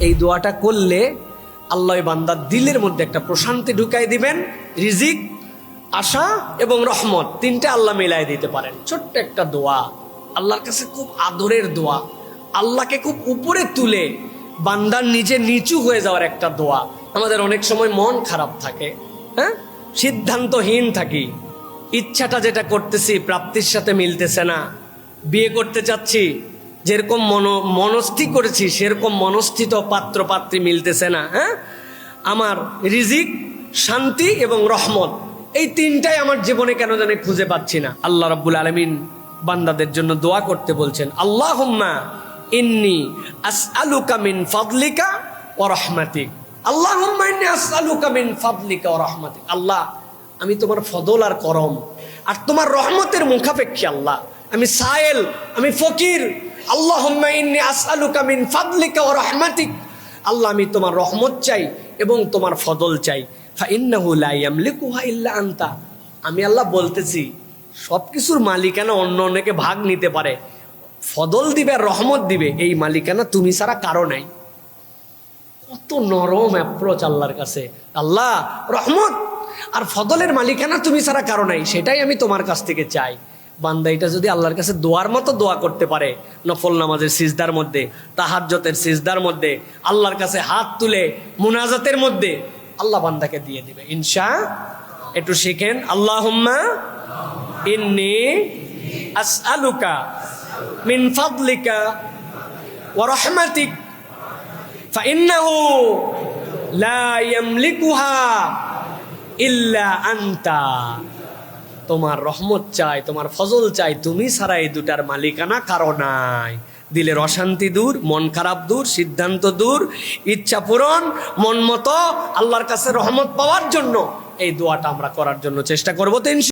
এই দোয়াটা করলে আল্লাহ বান্দার দিলের মধ্যে একটা প্রশান্তি ঢুকাই দিবেন, রিজিক, আশা এবং রহমত তিনটা আল্লাহ মিলাই দিতে পারেন। ছোট্ট একটা দোয়া। আল্লাহর কাছে খুব আদরের দোয়া। আল্লাহকে খুব উপরে তুলে বান্দার নিজে নিচু হয়ে যাওয়ার একটা দোয়া। আমাদের অনেক সময় মন খারাপ থাকে হ্যাঁ? সিদ্ধান্তহীন থাকি। ইচ্ছাটা যেটা করতেছি প্রাপ্তির সাথে মিলতেছে না। বিয়ে করতে চাচ্ছি যেরকম মন, মনস্থি করেছি, সেরকম মনস্থিত পাত্র পাত্রী মিলতেছে না হ্যাঁ? আমার রিজিক, শান্তি এবং রহমত, এই তিনটাই আমার জীবনে কেন জানি খুঁজে পাচ্ছি না। আল্লাহ রাব্বুল আলমিন বান্দাদের জন্য দোয়া করতে বলছেন আল্লাহ ইন্নি আস আসআলুকা মিন ফাদলিকা ও রহমাতিক। আল্লাহ ইন্নি আসআলুকা মিন ফাদলিকা ও রহমাতিক। আল্লাহ, আমি তোমার ফদল আর করম, আর তোমার রহমতের মুখাপেক্ষী আল্লাহ। আমি সায়েল, আমি ফকির আল্লাহ আসআলুকা মিন ফাদলিকা ও রহমাতিক। আল্লাহ, আমি তোমার রহমত চাই এবং তোমার ফদল চাই। ইল্লা আনতা। আমি আল্লাহ বলতেছি সব কিছুর মালিকানা অন্য অনেকে ভাগ নিতে পারে। ফদল দিবে রহমত দিবে, এই মালিকানা তুমি ছাড়া কারও নাই। কত নরম অ্যাপ্রোচ আল্লাহর কাছে। আল্লাহ, রহমত! আর ফদলের মালিকানা তুমি ছাড়া কারও নাই, সেটাই আমি তোমার কাছ থেকে চাই। বান্দা এটা যদি আল্লাহর কাছে দোয়ার মতো দোয়া করতে পারে নফল নামাজের সিজদার মধ্যে তাহাজ্জতের সিজদার মধ্যে আল্লাহর কাছে হাত তুলে মুনাজাতের মধ্যে আল্লাহ বান্দাকে দিয়ে দিবে ইনশা একটু শিখেন আল্লাহ ইন্নি আসআলুকা মিন ফাদলিকা ওয়া রাহমাতিক فإنه لا يملكها إلا أنت তোমার রহমত চাই, তোমার ফজল চাই, তুমি ছাড়া এই দুটার মালিকানা কারও নাই। দিলের অশান্তি দূর, মন খারাপ দূর, সিদ্ধান্ত দূর, ইচ্ছা পূরণ, মন মতো আল্লাহর কাছে রহমত পাওয়ার জন্য এই দোয়াটা আমরা করার জন্য চেষ্টা করব তো